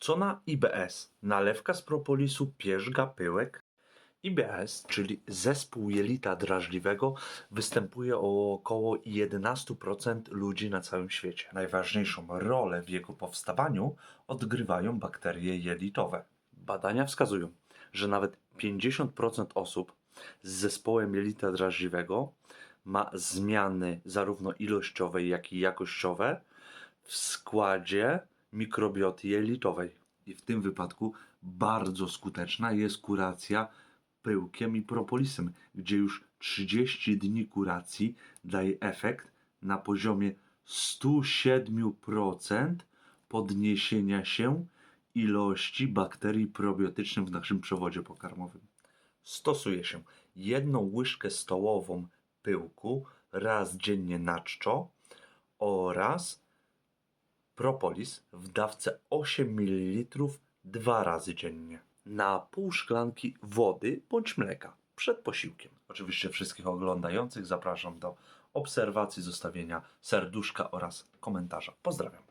Co na IBS? Nalewka z propolisu pierzga pyłek? IBS, czyli zespół jelita drażliwego, występuje u około 11% ludzi na całym świecie. Najważniejszą rolę w jego powstawaniu odgrywają bakterie jelitowe. Badania wskazują, że nawet 50% osób z zespołem jelita drażliwego ma zmiany zarówno ilościowe, jak i jakościowe w składzie mikrobioty jelitowej. I w tym wypadku bardzo skuteczna jest kuracja pyłkiem i propolisem, gdzie już 30 dni kuracji daje efekt na poziomie 107% podniesienia się ilości bakterii probiotycznych w naszym przewodzie pokarmowym. Stosuje się jedną łyżkę stołową pyłku raz dziennie na czczo oraz propolis w dawce 8 ml dwa razy dziennie na pół szklanki wody bądź mleka przed posiłkiem. Oczywiście wszystkich oglądających zapraszam do obserwacji, zostawienia serduszka oraz komentarza. Pozdrawiam.